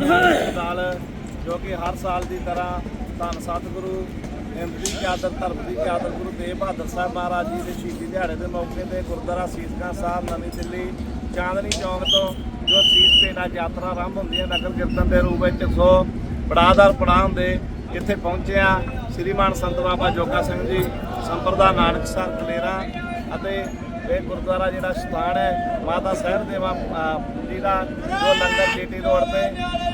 ਨਾਲ ਜੋ ਕਿ ਹਰ ਸਾਲ ਦੀ ਤਰ੍ਹਾਂ ਧੰਨ ਸਤਿਗੁਰੂ ਹਿੰਦ ਚਾਦਰ, ਧਰਮ ਦੀ ਚਾਦਰ, ਗੁਰੂ ਤੇਗ ਬਹਾਦਰ ਸਾਹਿਬ ਮਹਾਰਾਜ ਜੀ ਦੇ ਸ਼ਹੀਦੀ ਦਿਹਾੜੇ ਦੇ ਮੌਕੇ ਤੇ ਗੁਰਦੁਆਰਾ ਸੀਸਗੰਜ ਸਾਹਿਬ, ਨਵੀਂ ਦਿੱਲੀ, ਚਾਂਦਨੀ ਚੌਂਕ ਤੋਂ ਜੋ ਸੀਸ ਪੇਨਾ ਯਾਤਰਾ ਆਰੰਭ ਹੁੰਦੀ ਹੈ ਨਗਰ ਕੀਰਤਨ ਦੇ ਰੂਪ ਵਿੱਚ, ਸੋ ਪੜਾਦਰ ਪੜਾਅ ਹੁੰਦੇ ਇੱਥੇ ਪਹੁੰਚਿਆ ਸ੍ਰੀਮਾਨ ਸੰਤ ਬਾਬਾ ਜੋਗਾ ਸਿੰਘ ਜੀ, ਸੰਪਰਦਾ ਨਾਨਕ ਸਾਹਿਬ ਕਲੇਰਾ ਅਤੇ ਇਹ ਗੁਰਦੁਆਰਾ ਜਿਹੜਾ ਸਥਾਨ ਹੈ, ਮਾਤਾ ਸਹਿਰ ਦੇਵਾ ਜੀ ਦਾ, ਜੋ ਲੰਗਰ ਜੀਟੀ ਰੋਡ ਤੇ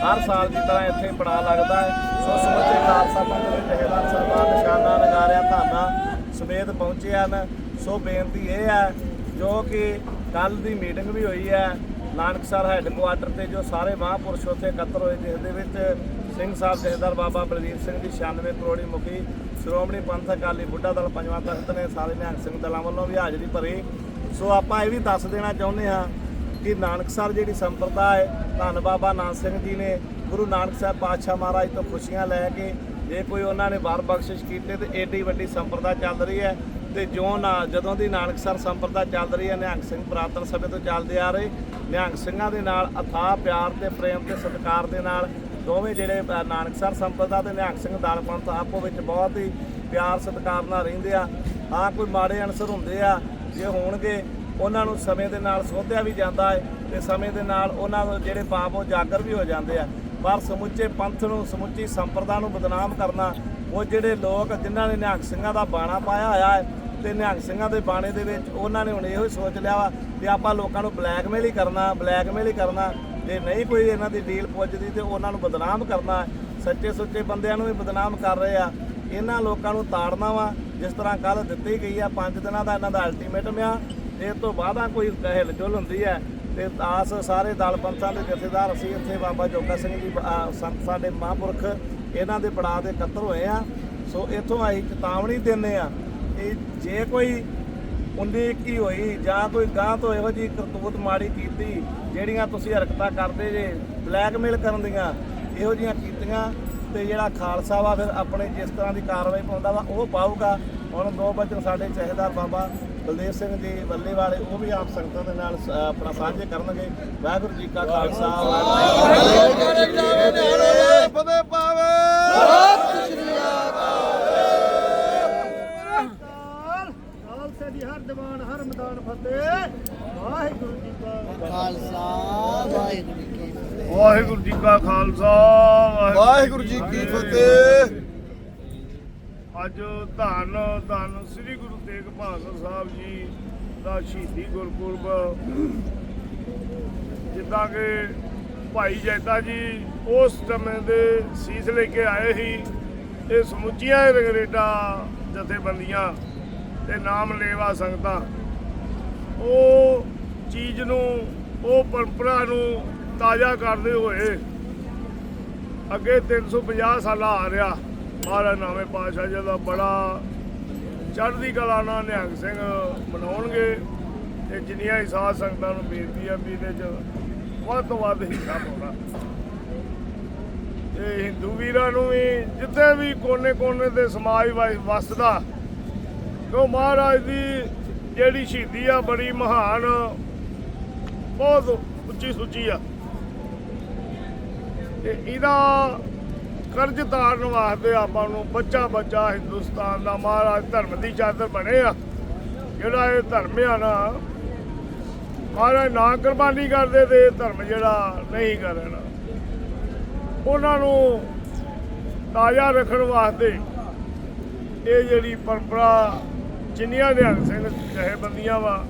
ਹਰ ਸਾਲ ਦੀ ਤਰ੍ਹਾਂ ਇੱਥੇ ਬਣਾ ਲੱਗਦਾ ਹੈ। ਸੋ ਸਮੁੱਚੇ ਖਾਲਸਾ ਪੰਥ ਦੇ ਜਹੇਦਾਰ ਸਰਦਾਰ ਨਿਸ਼ਾਨਾ ਨਗਾਰਿਆ ਧਾਨਾ ਸਮੇਤ ਪਹੁੰਚੇ ਹਨ। ਸੋ ਬੇਨਤੀ ਇਹ ਹੈ, ਜੋ ਕਿ ਕੱਲ ਦੀ ਮੀਟਿੰਗ ਵੀ ਹੋਈ ਹੈ, ਨਾਨਕਸਰ ਹੈੱਡਕੁਆਟਰ ਤੇ, ਜੋ ਸਾਰੇ ਮਹਾਂਪੁਰਸ਼ ਉੱਥੇ ਇਕੱਤਰ ਹੋਏ, ਜਿਸ ਦੇ ਵਿੱਚ ਸਿੰਘ ਸਾਹਿਬ ਜਥੇਦਾਰ ਬਾਬਾ ਬਲਵੀਰ ਸਿੰਘ ਜੀ 96 ਕਰੋੜੀ ਮੁਖੀ ਸ਼੍ਰੋਮਣੀ ਪੰਥ ਅਕਾਲੀ ਬੁੱਢਾ ਦਲ ਪੰਜਵਾਂ ਤਖਤ ਨੇ, ਸਾਰੇ ਨਿਹੰਗ ਸਿੰਘ ਦਲਾਂ ਵੱਲੋਂ ਵੀ ਹਾਜ਼ਰੀ ਭਰੀ। ਸੋ ਆਪਾਂ ਇਹ ਵੀ ਦੱਸ ਦੇਣਾ ਚਾਹੁੰਦੇ ਹਾਂ ਕਿ ਨਾਨਕਸਰ ਜਿਹੜੀ ਸੰਪਰਦਾ ਹੈ ਧੰਨ ਬਾਬਾ ਨਾਨਕ ਸਿੰਘ ਜੀ ਨੇ ਗੁਰੂ ਨਾਨਕ ਸਾਹਿਬ ਪਾਤਸ਼ਾਹ ਮਹਾਰਾਜ ਤੋਂ ਖੁਸ਼ੀਆਂ ਲੈ ਕੇ ਜੇ ਕੋਈ ਉਹਨਾਂ ਨੇ ਵਰ ਬਖਸ਼ਿਸ਼ ਕੀਤੇ ਤੇ ਏਡੀ ਵੱਡੀ ਸੰਪਰਦਾ ਚੱਲ ਰਹੀ ਹੈ ਤੇ ਜੋ ਨਾ ਜਦੋਂ ਦੀ ਨਾਨਕਸਰ ਸੰਪਰਦਾ ਚੱਲ ਰਹੀ ਹੈ ਨਿਹੰਗ ਸਿੰਘ ਪ੍ਰਾਤਨ ਸਮੇਂ ਤੋਂ ਚੱਲਦੇ ਆ ਰਹੇ ਨਿਹੰਗ ਸਿੰਘਾਂ ਦੇ ਨਾਲ ਅਥਾਹ ਪਿਆਰ ਤੇ ਪ੍ਰੇਮ ਤੇ ਸਤਿਕਾਰ ਦੇ ਨਾਲ ਦੋਵੇਂ ਜਿਹੜੇ ਅ, ਨਾਨਕਸਰ ਸੰਪਰਦਾ ਤੇ ਨਿਹੰਗ ਸਿੰਘ ਦਲ ਪੰਥ ਆਪੋ ਵਿੱਚ ਬਹੁਤ ਹੀ ਪਿਆਰ ਸਤਿਕਾਰ ਨਾਲ ਰਹਿੰਦੇ ਆ। ਹਾਂ ਕੋਈ ਮਾੜੇ ਅਨਸਰ ਹੁੰਦੇ ਆ ਜੇ ਹੋਣਗੇ, ਉਹਨਾਂ ਨੂੰ ਸਮੇਂ ਦੇ ਨਾਲ ਸੋਧਿਆ ਵੀ ਜਾਂਦਾ ਹੈ ਤੇ ਸਮੇਂ ਦੇ ਨਾਲ ਉਹਨਾਂ ਨੂੰ ਜਿਹੜੇ ਪਾਪ ਉਹ ਜਾਗਰ ਵੀ ਹੋ ਜਾਂਦੇ ਆ। ਪਰ ਸਮੁੱਚੇ ਪੰਥ ਨੂੰ, ਸਮੁੱਚੀ ਸੰਪਰਦਾ ਨੂੰ ਬਦਨਾਮ ਕਰਨਾ, ਉਹ ਜਿਹੜੇ ਲੋਕ ਜਿਨ੍ਹਾਂ ਨੇ ਨਿਹੰਗ ਸਿੰਘਾਂ ਦਾ ਬਾਣਾ ਪਾਇਆ ਹੋਇਆ ਹੈ ਤੇ ਨਿਹੰਗ ਸਿੰਘਾਂ ਦੇ ਬਾਣੇ ਦੇ ਵਿੱਚ ਉਹਨਾਂ ਨੇ ਹੁਣ ਇਹੋ ਹੀ ਸੋਚ ਲਿਆ ਵਾ ਕਿ ਆਪਾਂ ਲੋਕਾਂ ਨੂੰ ਬਲੈਕਮੇਲ ਹੀ ਕਰਨਾ, ਬਲੈਕਮੇਲ ਹੀ ਕਰਨਾ। ਜੇ ਨਹੀਂ ਕੋਈ ਇਹਨਾਂ ਦੀ ਡੀਲ ਪੁੱਜਦੀ ਤੇ ਉਹਨਾਂ ਨੂੰ ਬਦਨਾਮ ਕਰਨਾ, ਸੱਚੇ ਸੁੱਚੇ ਬੰਦਿਆਂ ਨੂੰ ਵੀ ਬਦਨਾਮ ਕਰ ਰਹੇ ਆ। ਇਹਨਾਂ ਲੋਕਾਂ ਨੂੰ ਤਾੜਨਾ ਵਾ ਜਿਸ ਤਰ੍ਹਾਂ ਕੱਲ ਦਿੱਤੀ ਗਈ ਆ 5 ਦਿਨਾਂ ਦਾ ਇਹਨਾਂ ਦਾ ਅਲਟੀਮੇਟਮ ਆ ਇਸ ਤੋਂ ਬਾਅਦਾਂ ਕੋਈ ਹਿਲ ਜੁਲ ਹੁੰਦੀ ਹੈ ਤੇ ਆਸ ਸਾਰੇ ਦਲ ਪੰਥਾਂ ਦੇ ਜਥੇਦਾਰ, ਅਸੀਂ ਇੱਥੇ ਬਾਬਾ ਜੋਗਾ ਸਿੰਘ ਜੀ ਸੰਤ ਸਾਡੇ ਮਹਾਂਪੁਰਖ, ਇਹਨਾਂ ਦੇ ਪੜਾਅ ਦੇ ਇਕੱਤਰ ਹੋਏ ਆ। ਸੋ ਇੱਥੋਂ ਅਸੀਂ ਚੇਤਾਵਨੀ ਦਿੰਦੇ ਆ ਕਿ ਜੇ ਕੋਈ ਉਨੀ ਕੀ ਹੋਈ ਜਾਂ ਕੋਈ ਗਾਂ ਤੋਂ ਇਹੋ ਜੀ ਕਰਤੂਤ ਮਾੜੀ ਕੀਤੀ, ਜਿਹੜੀਆਂ ਤੁਸੀਂ ਹਰਕਤਾਂ ਕਰਦੇ ਜੇ, ਬਲੈਕਮੇਲ ਕਰਨ ਦੀਆਂ, ਇਹੋ ਜੀਆਂ ਕੀਤੀਆਂ ਤੇ ਜਿਹੜਾ ਖਾਲਸਾ ਵਾ ਫਿਰ ਆਪਣੇ ਜਿਸ ਤਰ੍ਹਾਂ ਦੀ ਕਾਰਵਾਈ ਪਾਉਂਦਾ ਵਾ, ਉਹ ਪਾਊਗਾ। ਹੁਣ ਦੋ ਬਚਨ ਸਾਡੇ ਚਾਹੇਦਾਰ ਬਾਬਾ ਬਲਦੇਵ ਸਿੰਘ ਜੀ ਬੱਲੇ ਵਾਲੇ ਉਹ ਵੀ ਆਪ ਸੰਗਤਾਂ ਦੇ ਨਾਲ ਆਪਣਾ ਸਾਂਝੇ ਕਰਨਗੇ। ਵਾਹਿਗੁਰੂ ਜੀ ਕਾ ਖਾਲਸਾ ਵਾਹਿਗੁਰੂ ਜੀ ਕੀ ਪਾਵੇ ਦੀ ਹਰ ਦੀਵਾਨ ਹਰ ਮੈਦਾਨ ਫਤਿਹ ਵਾਹਿਗੁਰੂ ਜੀ ਕਾ ਖਾਲਸਾ ਵਾਹਿਗੁਰੂ ਜੀ ਕੀ ਫਤਿਹ ਵਾਹਿਗੁਰੂ ਜੀ ਕਾ ਖਾਲਸਾ, ਵਾਹਿਗੁਰੂ ਜੀ ਕੀ ਫਤਿਹ। ਅੱਜ ਧੰਨ ਧੰਨ ਸ੍ਰੀ ਗੁਰੂ ਤੇਗ ਬਹਾਦਰ ਸਾਹਿਬ ਜੀ ਦਾ ਸ਼ਹੀਦੀ ਗੁਰਪੁਰਬ। ਜਿੱਦਾਂ ਕਿ ਭਾਈ ਜੈਤਾ ਜੀ ਉਸ ਸਮੇਂ ਦੇ ਸੀਸ ਲੈ ਕੇ ਆਏ ਸੀ, ਇਹ ਸਮੁੱਚੀਆਂ ਰੰਗਰੇਟਾ, ਜਥੇਬੰਦੀਆਂ ਤੇ ਨਾਮ ਲੇਵਾ ਸੰਗਤਾਂ। ਉਹ ਚੀਜ਼ ਨੂੰ, ਉਹ ਪਰੰਪਰਾ ਨੂੰ ਤਾਜ਼ਾ ਕਰਦੇ ਹੋਏ ਅੱਗੇ 350 ਸਾਲਾ ਆ ਰਿਹਾ। ਮਹਾਰਾਜ ਨਾਵੇਂ ਪਾਤਸ਼ਾਹ ਜੀ ਦਾ ਬੜਾ ਚੜ੍ਹਦੀ ਕਲਾ ਨਾਲ ਨਿਹੰਗ ਸਿੰਘ ਮਨਾਉਣਗੇ ਤੇ ਜਿੰਨੀਆਂ ਹੀ ਸਾਧ ਸੰਗਤਾਂ ਨੂੰ ਬੇਨਤੀ ਆ ਵੀ ਇਹਦੇ ਚ ਵੱਧ ਤੋਂ ਵੱਧ ਹਿੱਸਾ ਪਾਉਣਾ। ਤੇ ਹਿੰਦੂ ਵੀਰਾਂ ਨੂੰ ਵੀ ਜਿੱਥੇ ਵੀ ਕੋਨੇ-ਕੋਨੇ ਦੇ ਸਮਾਜ ਵਸ- ਵਸਦਾ ਕਿਉਂ ਮਹਾਰਾਜ ਦੀ ਜਿਹੜੀ ਸ਼ਹੀਦੀ ਆ ਬੜੀ ਮਹਾਨ, ਬਹੁਤ ਉੱਚੀ ਸੁੱਚੀ ਆ। ਤੇ ਇਹਦਾ ਕਰਜ਼ ਤਾਰਨ ਵਾਸਤੇ ਆਪਾਂ ਨੂੰ ਬੱਚਾ ਬੱਚਾ ਹਿੰਦੁਸਤਾਨ ਦਾ ਮਹਾਰਾਜ ਧਰਮ ਦੀ ਚਾਦਰ ਬਣੇ ਆ। ਜਿਹੜਾ ਇਹ ਧਰਮ ਆ ਨਾ, ਮਹਾਰਾਜ ਨਾ ਕੁਰਬਾਨੀ ਕਰਦੇ ਤੇ ਇਹ ਧਰਮ ਜਿਹੜਾ ਨਹੀਂ ਕਰਨਾ। ਉਹਨਾਂ ਨੂੰ ਤਾਜ਼ਾ ਰੱਖਣ ਵਾਸਤੇ ਇਹ ਜਿਹੜੀ ਪਰੰਪਰਾ ਜਿੰਨੀਆਂ ਨਿਹੰਗ ਸਿੰਘ ਜਥੇਬੰਦੀਆਂ ਵਾ,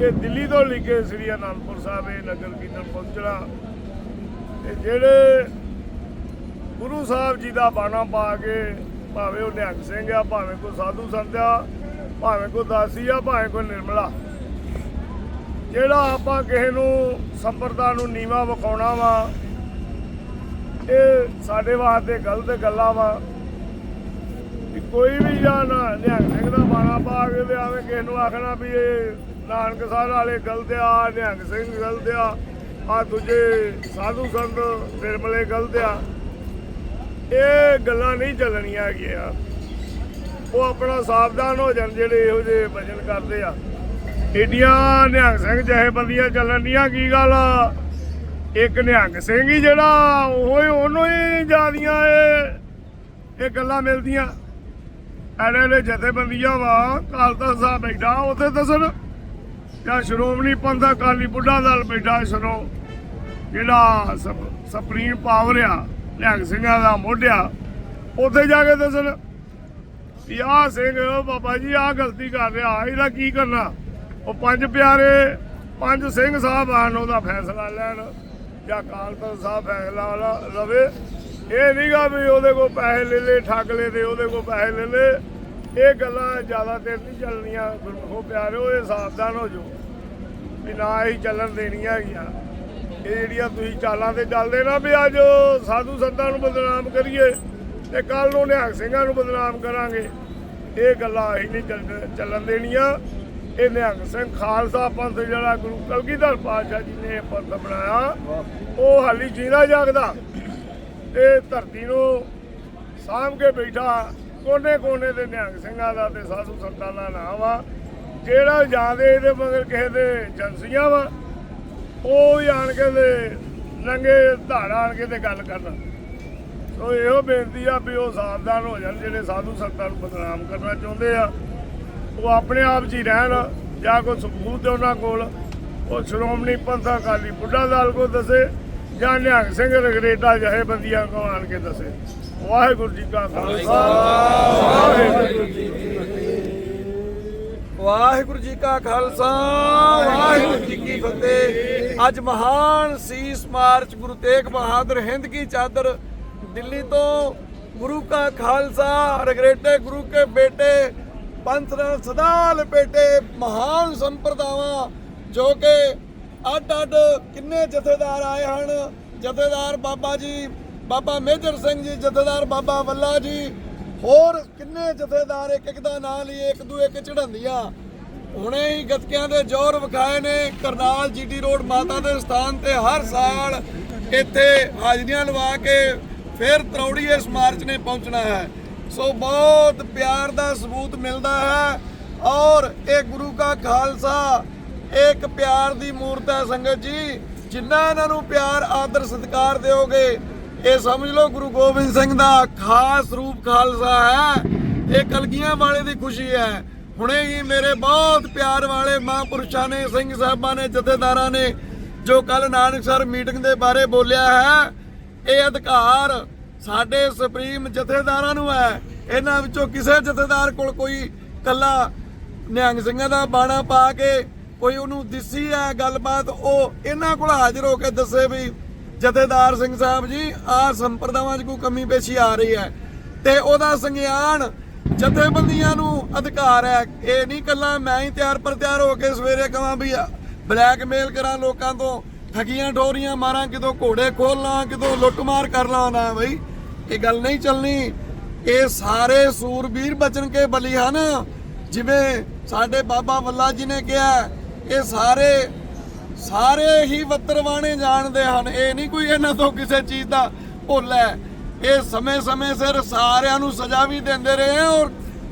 ਇਹ ਦਿੱਲੀ ਤੋਂ ਲਿਖੇ ਸ੍ਰੀ ਅਨੰਦਪੁਰ ਸਾਹਿਬ ਇਹ ਨਗਰ ਕੀਰਤਨ ਪਹੁੰਚਣਾ। ਤੇ ਜਿਹੜੇ ਗੁਰੂ ਸਾਹਿਬ ਜੀ ਦਾ ਬਾਣਾ ਪਾ ਕੇ ਭਾਵੇਂ ਉਹ ਨਿਹੰਗ ਸਿੰਘ ਆ, ਭਾਵੇਂ ਕੋਈ ਸਾਧੂ ਸੰਤ ਆ, ਭਾਵੇਂ ਕੋਈ ਦਾਸੀ ਆ, ਭਾਵੇਂ ਕੋਈ ਨਿਰਮਲਾ, ਜਿਹੜਾ ਆਪਾਂ ਕਿਸੇ ਨੂੰ ਸੰਪਰਦਾ ਨੂੰ ਨੀਵਾ ਵਿਖਾਉਣਾ ਵਾ, ਇਹ ਸਾਡੇ ਵਾਸਤੇ ਗਲਤ ਗੱਲਾਂ ਵਾ। ਵੀ ਕੋਈ ਵੀ ਜਾਂ ਨਿਹੰਗ ਸਿੰਘ ਦਾ ਬਾਣਾ ਪਾ ਕੇ ਤੇ ਆਵੇਂ ਕਿਸੇ ਨੂੰ ਆਖਣਾ ਵੀ ਇਹ ਨਾਨਕ ਸਾਹਿਬ ਵਾਲੇ ਗਲਤ ਆ, ਨਿਹੰਗ ਸਿੰਘ ਗਲਤ ਆ ਆ ਦੂਜੇ ਸਾਧੂ ਸੰਤ ਨਿਰਮਲੇ ਗਲਤ ਆ ਇਹ ਗੱਲਾਂ ਨਹੀਂ ਚੱਲਣੀਆਂ ਹੈਗੀਆਂ। ਉਹ ਆਪਣਾ ਸਾਵਧਾਨ ਹੋ ਜਾਣ, ਜਿਹੜੇ ਇਹੋ ਜਿਹੇ ਭਜਨ ਕਰਦੇ ਆ। ਏਡੀਆਂ ਨਿਹੰਗ ਸਿੰਘ ਜਿਹੇ ਬੰਦੀਆਂ ਚੱਲਣ ਦੀਆਂ ਕੀ ਗੱਲ ਇੱਕ ਨਿਹੰਗ ਸਿੰਘ ਹੀ ਜਿਹੜਾ, ਉਹ ਹੀ ਉਹਨੂੰ ਹੀ ਜਿਆਦੀਆਂ ਇਹ। ਇਹ ਗੱਲਾਂ ਮਿਲਦੀਆਂ। ਐਡੇ ਐਡੇ ਜਥੇਬੰਦੀਆਂ ਵਾ ਕਾਲਤਾ ਸਾਹਿਬ ਬੈਠਾ, ਉੱਥੇ ਦੱਸਣ। ਜਾਂ ਸ਼੍ਰੋਮਣੀ ਪੰਥ ਅਕਾਲੀ ਬੁੱਢਾ ਦਲ ਬੈਠਾ ਸ਼ਰੋ, ਜਿਹੜਾ ਸੁਪਰੀਮ ਪਾਵਰ ਆ ਨਿਹੰਗ ਸਿੰਘਾਂ ਦਾ ਮੋਢਿਆ ਉੱਥੇ ਜਾ ਕੇ ਦੱਸਣ ਵੀ ਆਹ ਸਿੰਘ ਬਾਬਾ ਜੀ ਆਹ ਗਲਤੀ ਕਰ ਰਿਹਾ ਇਹਦਾ ਕੀ ਕਰਨਾ? ਉਹ ਪੰਜ ਪਿਆਰੇ, ਪੰਜ ਸਿੰਘ ਸਾਹਿਬ ਆਣ ਉਹਦਾ ਫੈਸਲਾ ਲੈਣ, ਜਾਂ ਅਕਾਲ ਤਖਤ ਸਾਹਿਬ ਫੈਸਲਾ ਲਵੇ। ਇਹ ਨਹੀਂਗਾ ਵੀ ਉਹਦੇ ਕੋਲ ਪੈਸੇ ਲੈ ਲੈ, ਠੱਗ ਲੈ ਤੇ ਉਹਦੇ ਕੋਲ ਪੈਸੇ ਲੈ ਲੈ। ਇਹ ਗੱਲਾਂ ਜ਼ਿਆਦਾ ਦੇਰ ਨਹੀਂ ਚੱਲਣੀਆਂ ਗੁਰਮੁਖੋ ਪਿਆਰਿਓ, ਇਹ ਸਾਵਧਾਨ ਹੋ ਜਾਓ। ਵੀ ਨਾ ਹੀ ਚੱਲਣ ਦੇਣੀਆਂ ਹੈਗੀਆਂ। ਇਹ ਜਿਹੜੀਆਂ ਤੁਸੀਂ ਚਾਲਾਂ ਤੇ ਚੱਲਦੇ ਨਾ ਵੀ ਅੱਜ ਸਾਧੂ ਸੰਤਾਂ ਨੂੰ ਬਦਨਾਮ ਕਰੀਏ ਤੇ ਕੱਲ ਨੂੰ ਨਿਹੰਗ ਸਿੰਘਾਂ ਨੂੰ ਬਦਨਾਮ ਕਰਾਂਗੇ, ਇਹ ਗੱਲਾਂ ਅਸੀਂ ਨਹੀਂ ਚੱਲ- ਚੱਲਣ ਦੇਣੀਆਂ। ਇਹ ਨਿਹੰਗ ਸਿੰਘ ਖਾਲਸਾ ਪੰਥ ਜਿਹੜਾ ਗੁਰੂ ਕਲਗੀਧਰ ਪਾਤਸ਼ਾਹ ਜੀ ਨੇ ਇਹ ਪੰਥ ਬਣਾਇਆ, ਉਹ ਹਾਲੀ ਜੀਣਾ ਜਾਗਦਾ ਇਹ ਧਰਤੀ ਨੂੰ ਸਾਂਭ ਕੇ ਬੈਠਾ। ਕੋਨੇ ਕੋਨੇ ਦੇ ਨਿਹੰਗ ਸਿੰਘਾਂ ਦਾ ਤੇ ਸਾਧੂ ਸੰਤਾਂ ਦਾ ਨਾਮ ਆ। ਜਿਹੜਾ ਜਾਂਦੇ ਇਹਦੇ ਮਗਰ ਕਿਸੇ ਦੇ ਏਜੰਸੀਆਂ ਵਾ, ਉਹ ਵੀ ਆਣ ਕੇ ਤੇ ਨੰਗੇ ਧਾੜਾ ਆਣ ਕੇ ਤੇ ਗੱਲ ਕਰਨ। ਸੋ ਇਹੋ ਬੇਨਤੀ ਆ ਵੀ ਉਹ ਸਾਵਧਾਨ ਹੋ ਜਾਣ, ਜਿਹੜੇ ਸਾਧੂ ਸੰਤਾਂ ਨੂੰ ਬਦਨਾਮ ਕਰਨਾ ਚਾਹੁੰਦੇ ਆ। ਉਹ ਆਪਣੇ ਆਪ 'ਚ ਹੀ ਰਹਿਣ, ਜਾਂ ਕੋਈ ਸਬੂਤ ਹੈ ਉਹਨਾਂ ਕੋਲ। ਉਹ ਸ਼੍ਰੋਮਣੀ ਪੰਥ ਅਕਾਲੀ ਬੁੱਢਾ ਦਲ ਕੋ ਦੱਸੇ, ਜਾਂ ਨਿਹੰਗ ਸਿੰਘ ਰਗਰੇਟਾ ਜਿਹੇ ਬੰਦੀਆਂ ਕੋ ਆਣ ਕੇ ਦੱਸੇ। ਵਾਹਿਗੁਰੂ ਜੀ ਕਾ ਖਾਲਸਾ। ਵਾਹਿਗੁਰੂ ਜੀ ਕੀ ਵਾਹਿਗੁਰੂ ਜੀ ਕਾ ਖਾਲਸਾ, ਵਾਹਿਗੁਰੂ ਜੀ ਕੀ ਫਤਿਹ। ਅੱਜ ਮਹਾਨ ਸੀਸ ਮਾਰਚ ਗੁਰੂ ਤੇਗ ਬਹਾਦਰ ਹਿੰਦ ਕੀ ਚਾਦਰ ਦਿੱਲੀ ਤੋਂ ਗੁਰੂ ਕਾ ਖਾਲਸਾ, ਰਗਰੇਟੇ ਗੁਰੂ ਕੇ ਬੇਟੇ, ਪੰਥ ਨਾਲ ਸਦਾ ਲਪੇਟੇ ਮਹਾਨ ਸੰਪਰਦਾਵਾਂ ਜੋ ਕਿ ਅੱਡ ਅੱਡ ਕਿੰਨੇ ਜਥੇਦਾਰ ਆਏ ਹਨ। ਜਥੇਦਾਰ ਬਾਬਾ ਜੀ ਬਾਬਾ ਮੇਜਰ ਸਿੰਘ ਜੀ, ਜਥੇਦਾਰ ਬਾਬਾ ਵੱਲਾ ਜੀ, ਹੋਰ ਕਿੰਨੇ ਜਥੇਦਾਰ ਇੱਕ ਇੱਕ ਦਾ ਨਾਂ ਲਈ ਇੱਕ ਦੂ ਇੱਕ ਚੜ੍ਹਾਉਂਦੀਆਂ। ਹੁਣੇ ਹੀ ਗਤਕਿਆਂ ਦੇ ਜ਼ੋਰ ਵਿਖਾਏ ਨੇ, ਕਰਨਾਲ ਜੀਟੀ ਰੋਡ ਮਾਤਾ ਦੇ ਸਥਾਨ ਤੇ ਹਰ ਸਾਲ ਇੱਥੇ ਹਾਜ਼ਰੀਆਂ ਲਵਾ ਕੇ ਫਿਰ ਤਰੌੜੀ ਇਸ ਮਾਰਚ ਨੇ ਪਹੁੰਚਣਾ ਹੈ। ਸੋ ਬਹੁਤ ਪਿਆਰ ਦਾ ਸਬੂਤ ਮਿਲਦਾ ਹੈ ਔਰ ਇਹ ਗੁਰੂ ਕਾ ਖਾਲਸਾ ਇੱਕ ਪਿਆਰ ਦੀ ਮੂਰਤ ਹੈ ਸੰਗਤ ਜੀ, ਜਿੰਨਾ ਇਹਨਾਂ ਨੂੰ ਪਿਆਰ, ਆਦਰ, ਸਤਿਕਾਰ ਦਿਓਗੇ ਇਹ ਸਮਝ ਲਓ ਗੁਰੂ ਗੋਬਿੰਦ ਸਿੰਘ ਦਾ ਖਾਸ ਰੂਪ ਖਾਲਸਾ ਹੈ। ਇਹ ਕਲਗੀਆਂ ਵਾਲੇ ਦੀ ਖੁਸ਼ੀ ਹੈ। ਹੁਣੇ ਹੀ ਮੇਰੇ ਬਹੁਤ ਪਿਆਰ ਵਾਲੇ ਮਹਾਂਪੁਰਸ਼ਾਂ ਨੇ, ਸਿੰਘ ਸਾਹਿਬਾਂ ਨੇ, ਜਥੇਦਾਰਾਂ ਨੇ, ਜੋ ਕੱਲ ਨਾਨਕਸਰ ਮੀਟਿੰਗ ਦੇ ਬਾਰੇ ਬੋਲਿਆ ਹੈ, ਇਹ ਅਧਿਕਾਰ ਸਾਡੇ ਸੁਪਰੀਮ ਜਥੇਦਾਰਾਂ ਨੂੰ ਹੈ। ਇਹਨਾਂ ਵਿੱਚੋਂ ਕਿਸੇ ਜਥੇਦਾਰ ਕੋਲ ਕੋਈ ਕੱਲਾ ਨਿਹੰਗ ਸਿੰਘਾਂ ਦਾ ਬਾਣਾ ਪਾ ਕੇ ਕੋਈ ਉਹਨੂੰ ਦਿਸੀ ਹੈ ਗੱਲਬਾਤ, ਉਹ ਇਹਨਾਂ ਕੋਲ ਹਾਜ਼ਰ ਹੋ ਕੇ ਦੱਸੇ ਵੀ ਜਥੇਦਾਰ ਸਿੰਘ ਸਾਹਿਬ ਜੀ, ਆਹ ਸੰਪਰਦਾਵਾਂ 'ਚ ਕੋਈ ਕਮੀ ਪੇਸ਼ੀ ਆ ਰਹੀ ਹੈ ਤੇ ਉਹਦਾ ਸੰਗਿਆਨ ਜਥੇਬੰਦੀਆਂ ਨੂੰ ਅਧਿਕਾਰ ਹੈ। ਇਹ ਨਹੀਂ ਕੱਲਾ ਮੈਂ ਹੀ ਤਿਆਰ ਪਰ ਤਿਆਰ ਹੋ ਕੇ ਸਵੇਰੇ ਕਹਾਂ ਵੀ ਬਲੈਕਮੇਲ ਕਰਾਂ ਲੋਕਾਂ ਤੋਂ, ਠਗੀਆਂ ਠੋਰੀਆਂ ਮਾਰਾਂ ਕਿਦੋਂ ਘੋੜੇ ਖੋਲ ਖੋਲਾਂ ਕਿਤੋਂ ਲੁੱਟਮਾਰ ਕਰ ਲਾਂ ਨਾ ਬਈ। ਇਹ ਗੱਲ ਨਹੀਂ ਚੱਲਣੀ। ਇਹ ਸਾਰੇ ਸੂਰਬੀਰ ਬਚਨ ਕੇ ਬਲੀ ਹਨ। ਜਿਵੇਂ ਸਾਡੇ ਬਾਬਾ ਵੱਲਾ ਜੀ ਨੇ ਕਿਹਾ, ਇਹ ਸਾਰੇ ਸਾਰੇ ਹੀ ਵੱਤਰਵਾਣੇ ਜਾਣਦੇ ਹਨ। ਇਹ ਨਹੀਂ ਕੋਈ ਇਹਨਾਂ ਤੋਂ ਕਿਸੇ ਚੀਜ਼ ਦਾ ਭੁੱਲ ਹੈ। ਇਹ ਸਮੇਂ-ਸਮੇਂ ਸਿਰ ਸਾਰਿਆਂ ਨੂੰ ਸਜ਼ਾ ਵੀ ਦਿੰਦੇ ਰਹੇ ਆ ਔਰ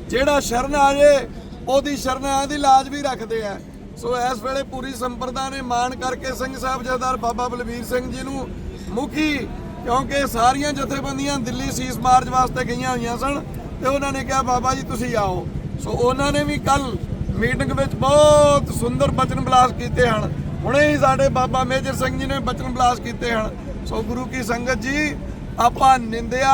ਜਿਹੜਾ ਸ਼ਰਨ ਆ ਜੇ, ਉਹਦੀ ਸ਼ਰਨਾਂ ਦੀ ਲਾਜ ਵੀ ਰੱਖਦੇ ਆ। ਸੋ ਇਸ ਵੇਲੇ ਪੂਰੀ ਸੰਪਰਦਾ ਨੇ ਮਾਣ ਕਰਕੇ ਸਿੰਘ ਸਾਹਿਬ ਜਥੇਦਾਰ ਬਾਬਾ ਬਲਬੀਰ ਸਿੰਘ ਜੀ ਨੂੰ ਮੁਖੀ, ਕਿਉਂਕਿ ਸਾਰੀਆਂ ਜਥੇਬੰਦੀਆਂ ਦਿੱਲੀ ਸੀਸ ਮਾਰਚ ਵਾਸਤੇ ਗਈਆਂ ਹੋਈਆਂ ਸਨ ਤੇ ਉਹਨਾਂ ਨੇ ਕਿਹਾ, ਬਾਬਾ ਜੀ, ਤੁਸੀਂ ਆਓ। ਸੋ ਉਹਨਾਂ ਨੇ ਵੀ ਕੱਲ ਮੀਟਿੰਗ ਵਿੱਚ ਬਹੁਤ ਸੁੰਦਰ ਬਚਨ ਬਲਾਸ ਕੀਤੇ ਹਨ। ਹੁਣੇ ਹੀ ਸਾਡੇ ਬਾਬਾ ਮੇਜਰ ਸਿੰਘ ਜੀ ਨੇ ਬਚਨ ਬਲਾਸ ਕੀਤੇ ਹਨ। ਸੋ ਗੁਰੂ ਕੀ ਸੰਗਤ ਜੀ, ਆਪਾਂ ਨਿੰਦਿਆ,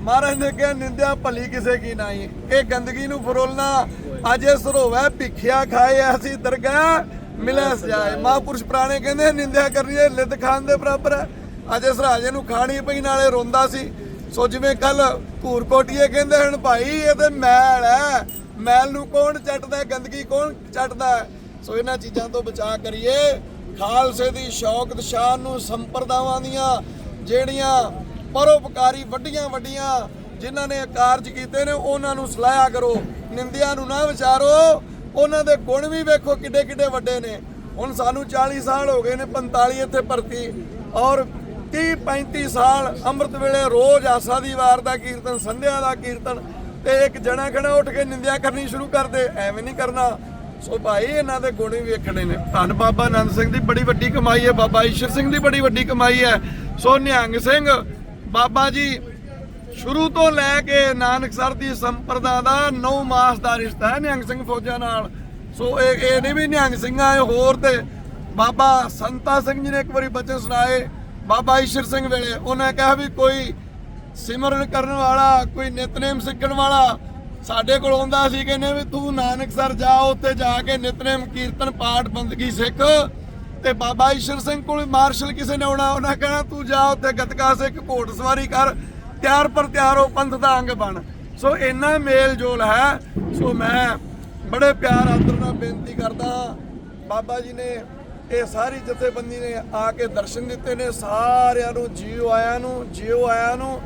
ਮਹਾਰਾਜ ਨੇ ਕਿਹਾ, ਨਿੰਦਿਆ ਭਲੀ ਕਿਸੇ ਕੀ ਨਹੀਂ। ਇਹ ਗੰਦਗੀ ਨੂੰ ਫਰੋਲਣਾ, ਅੱਜ ਸਰੋਵੈ, ਭਿੱਖਿਆ ਖਾਏ ਅਸੀਂ ਦਰਗਾਹ ਮਿਲੇ ਸਜਾਏ। ਮਹਾਂਪੁਰਸ਼ ਪੁਰਾਣੇ ਕਹਿੰਦੇ ਨਿੰਦਿਆ ਕਰਨੀ ਇਹ ਲਿੱਦ ਖਾਣ ਦੇ ਬਰਾਬਰ ਹੈ। ਅੱਜ ਇਸ ਨੂੰ ਖਾਣੀ ਪਈ, ਨਾਲੇ ਰੋਂਦਾ ਸੀ। ਸੋ ਜਿਵੇਂ ਕੱਲ ਘੂਰ ਕੋਟੀਏ ਕਹਿੰਦੇ ਹਨ, ਭਾਈ, ਇਹ ਤੇ ਮੈਲ ਹੈ। ਮੈਲ ਨੂੰ ਕੌਣ ਚੱਟਦਾ ਗੰਦਗੀ ਕੌਣ ਚੱਟਦਾ ਹੈ? ਸੋ ਇਹਨਾਂ ਚੀਜ਼ਾਂ ਤੋਂ ਬਚਾ ਕਰੀਏ। ਖਾਲਸੇ ਦੀ ਸ਼ੌਕਤ ਸ਼ਾਨ ਨੂੰ ਸੰਪਰਦਾਵਾਂ ਦੀਆਂ ਜਿਹੜੀਆਂ ਪਰਉਪਕਾਰੀ ਵੱਡੀਆਂ ਵੱਡੀਆਂ ਜਿਨ੍ਹਾਂ ਨੇ ਕਾਰਜ ਕੀਤੇ ਨੇ, ਉਹਨਾਂ ਨੂੰ ਸਲਾਹਿਆ ਕਰੋ। ਨਿੰਦਿਆ ਨੂੰ ਨਾ ਵਿਚਾਰੋ। ਉਹਨਾਂ ਦੇ ਗੁਣ ਵੀ ਵੇਖੋ ਕਿੱਡੇ ਕਿੱਡੇ ਵੱਡੇ ਨੇ। ਹੁਣ ਸਾਨੂੰ 40 ਸਾਲ ਹੋ ਗਏ ਨੇ 45 ਇੱਥੇ ਭਰਤੀ। ਔਰ 30 35 ਸਾਲ ਅੰਮ੍ਰਿਤ ਵੇਲੇ ਰੋਜ਼ ਆਸਾ ਦੀ ਵਾਰ ਦਾ ਕੀਰਤਨ, ਸੰਧਿਆ ਦਾ ਕੀਰਤਨ, ਤੇ ਇੱਕ ਜਣਾ ਖਣਾ ਉੱਠ ਕੇ ਨਿੰਦਿਆ ਕਰਨੀ ਸ਼ੁਰੂ ਕਰਦੇ ਐਵੇਂ ਨਹੀਂ ਕਰਨਾ। ਸੋ ਭਾਈ, ਇਹਨਾਂ ਦੇ ਗੁਣ ਵੀ ਵੇਖਣੇ ਨੇ। ਧੰਨ ਬਾਬਾ ਆਨੰਦ ਸਿੰਘ ਦੀ ਬੜੀ ਵੱਡੀ ਕਮਾਈ ਹੈ, ਬਾਬਾ ਈਸ਼ਰ ਸਿੰਘ ਦੀ ਬੜੀ ਵੱਡੀ ਕਮਾਈ ਹੈ। ਸੋ ਨਿਹੰਗ ਸਿੰਘ, ਬਾਬਾ ਜੀ, ਸ਼ੁਰੂ ਤੋਂ ਲੈ ਕੇ ਨਾਨਕਸਰ ਦੀ ਸੰਪਰਦਾ ਦਾ 9 ਮਾਸ ਦਾ ਰਿਸ਼ਤਾ ਹੈ ਨਿਹੰਗ ਸਿੰਘ ਫੌਜਾਂ ਨਾਲ। ਸੋ ਇਹ ਇਹ ਨਹੀਂ ਵੀ ਨਿਹੰਗ ਸਿੰਘਾਂ ਇਹ ਹੋਰ ਤੇ ਬਾਬਾ ਸੰਤਾ ਸਿੰਘ ਜੀ ਨੇ ਇੱਕ ਵਾਰੀ ਬਚਨ ਸੁਣਾਏ, ਬਾਬਾ ਈਸ਼ਰ ਸਿੰਘ ਵੇਲੇ। ਉਹਨਾਂ ਕਿਹਾ ਵੀ ਕੋਈ ਸਿਮਰਨ ਕਰਨ ਵਾਲਾ, ਕੋਈ ਨਿਤਨੇਮ ਸਿੱਖਣ ਵਾਲਾ ਸਾਡੇ ਕੋਲ ਆਉਂਦਾ ਸੀ ਕਹਿੰਦੇ ਵੀ ਤੂੰ ਨਾਨਕਸਰ ਜਾ, ਉੱਥੇ ਜਾ ਕੇ ਨਿਤਨੇਮ, ਕੀਰਤਨ, ਪਾਠ, ਬੰਦਗੀ ਸਿੱਖ। ਤੇ ਬਾਬਾ ਈਸ਼ਰ ਸਿੰਘ ਕੋਲ ਮਾਰਸ਼ਲ ਕਿਸੇ ਨੇ ਆਉਣਾ, ਉਹਨਾਂ ਕਹਿਣਾ, ਤੂੰ ਜਾ ਉੱਥੇ ਗਤਕਾ ਸਿੱਖ, ਘੋੜ ਸਵਾਰੀ ਕਰ, ਤਿਆਰ ਪਰ ਤਿਆਰ ਹੋ, ਪੰਥ ਦਾ ਅੰਗ ਬਣ। ਸੋ ਇੰਨਾ ਮੇਲ ਜੋਲ ਹੈ। ਸੋ ਮੈਂ ਬੜੇ ਪਿਆਰ, ਆਦਰ ਨਾਲ ਬੇਨਤੀ ਕਰਦਾ ਹਾਂ। ਬਾਬਾ ਜੀ ਨੇ ਇਹ ਸਾਰੀ ਜਥੇਬੰਦੀ ਨੇ ਆ ਕੇ ਦਰਸ਼ਨ ਦਿੱਤੇ ਨੇ, ਸਾਰਿਆਂ ਨੂੰ, ਜੀਓ ਆਇਆਂ ਨੂੰ, ਜੀਓ ਆਇਆਂ ਨੂੰ।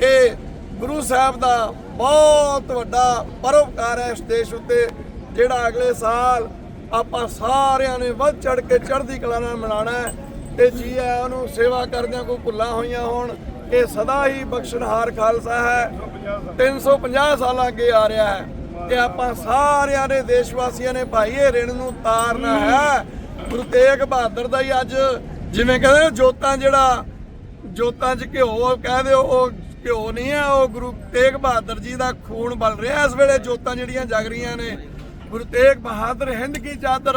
ਇਹ ਗੁਰੂ ਸਾਹਿਬ ਦਾ ਬਹੁਤ ਵੱਡਾ ਪਰਉਪਕਾਰ ਹੈ ਇਸ ਦੇਸ਼ ਉੱਤੇ, ਜਿਹੜਾ ਅਗਲੇ ਸਾਲ ਆਪਾਂ ਸਾਰਿਆਂ ਨੇ ਵੱਧ ਚੜ ਕੇ ਚੜ੍ਹਦੀ ਕਲਾ ਨਾਲ ਮਨਾਉਣਾ ਹੈ ਤੇ ਜੀ ਆਇਆਂ ਉਹਨੂੰ ਸੇਵਾ ਕਰਦਿਆਂ ਕੋਈ ਭੁੱਲਾਂ ਹੋਈਆਂ ਹੋਣ, ਇਹ ਸਦਾ ਹੀ ਬਖਸ਼ਣਹਾਰ ਖਾਲਸਾ ਹੈ। 350 ਸਾਲਾਂ ਅੱਗੇ ਆ ਰਿਹਾ ਹੈ ਤੇ ਆਪਾਂ ਸਾਰਿਆਂ ਨੇ ਦੇਸ਼ ਵਾਸੀਆਂ ਨੇ ਭਾਈ ਇਹ ਰਿਣ ਨੂੰ ਤਾਰਨਾ ਹੈ। ਗੁਰੂ ਤੇਗ ਬਹਾਦਰ ਦਾ ਹੀ ਅੱਜ ਜਿਵੇਂ ਕਹਿੰਦੇ ਜੋਤਾਂ ਜਿਹੜਾ, ਜੋਤਾਂ 'ਚ ਘਿਓ ਕਹਦੇ ਉਹ ਘਿਓ ਨਹੀਂ ਹੈ ਉਹ ਗੁਰੂ ਤੇਗ ਬਹਾਦਰ ਜੀ ਦਾ ਖੂਨ ਬਲ ਰਿਹਾ। ਇਸ ਵੇਲੇ ਜੋਤਾਂ ਜਿਹੜੀਆਂ ਜਗ ਰਹੀਆਂ ਨੇ, ਗੁਰੂ ਤੇਗ ਬਹਾਦਰ ਹਿੰਦ ਕੀ ਚਾਦਰ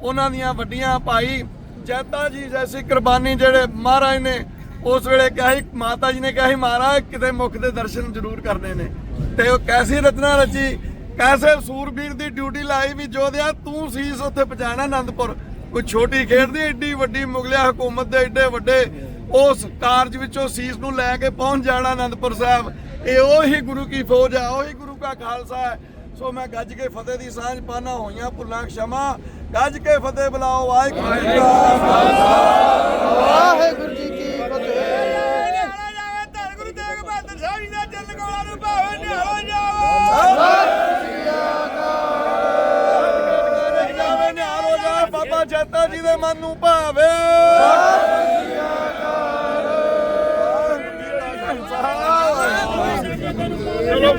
ਉਹਨਾਂ ਦੀਆਂ ਵੱਡੀਆਂ ਭਾਈ ਜੈਤਾ ਜੀ ਜੈਸੀ ਕੁਰਬਾਨੀ ਜਿਹੜੇ ਮਹਾਰਾਜ ਨੇ, ਉਸ ਵੇਲੇ ਕਿਹਾ ਸੀ, ਮਾਤਾ ਜੀ ਨੇ ਕਿਹਾ ਸੀ, ਮਹਾਰਾਜ, ਕਿਤੇ ਮੁਖ ਦੇ ਦਰਸ਼ਨ ਜ਼ਰੂਰ ਕਰਨੇ ਨੇ। ਤੇ ਉਹ ਕੈਸੀ ਰਚਨਾ ਰਚੀ, ਕੈਸੇ ਸੂਰਬੀਰ ਦੀ ਡਿਊਟੀ ਲਾਈ ਵੀ ਜੋਧਿਆ, ਤੂੰ ਸੀਸ ਉੱਥੇ ਪਹੁੰਚਾਣਾ ਆਨੰਦਪੁਰ ਕੋਈ ਛੋਟੀ ਖੇਡ ਦੀ ਏਡੀ ਵੱਡੀ ਮੁਗਲਿਆ ਹਕੂਮਤ ਦੇ ਏਡੇ ਵੱਡੇ ਉਸ ਕਾਰਜ ਵਿੱਚੋਂ ਸੀਸ ਨੂੰ ਲੈ ਕੇ ਪਹੁੰਚ ਜਾਣਾ ਆਨੰਦਪੁਰ ਸਾਹਿਬ। ਇਹ ਉਹੀ ਗੁਰੂ ਕੀ ਫੌਜ ਹੈ ਉਹੀ ਗੁਰੂ ਦਾ ਖਾਲਸਾ ਹੈ। ਸੋ ਮੈਂ ਗੱਜ ਕੇ ਫਤਿਹ ਦੀ ਸਾਂਝ ਪਾਣਾ ਹੋਈਆਂ ਭੁੱਲਾਂ ਖਿਮਾ ਗੱਜ ਕੇ ਫਤਿਹ ਬੁਲਾਓ ਵਾਹਿਗੁਰੂ ਜੀ ਕਾ ਖਾਲਸਾ। ਵਾਹਿਗੁਰੂ ਕੀ ਫਤਿਹ। ਬਾਬਾ ਜੈਤਾ ਜੀ ਦੇ ਮਨ ਨੂੰ ਭਾਵੇ। ਚਲੋ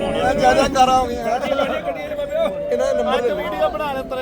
ਮਹਾਰਾਜ ਜ਼ਿਆਦਾ ਕਰਾਂਗੇ ਇਹਨਾਂ ਦੇ ਨੰਬਰ ਦੇ ਵੀਡੀਓ ਬਣਾ ਲੈ ਤੇਰੇ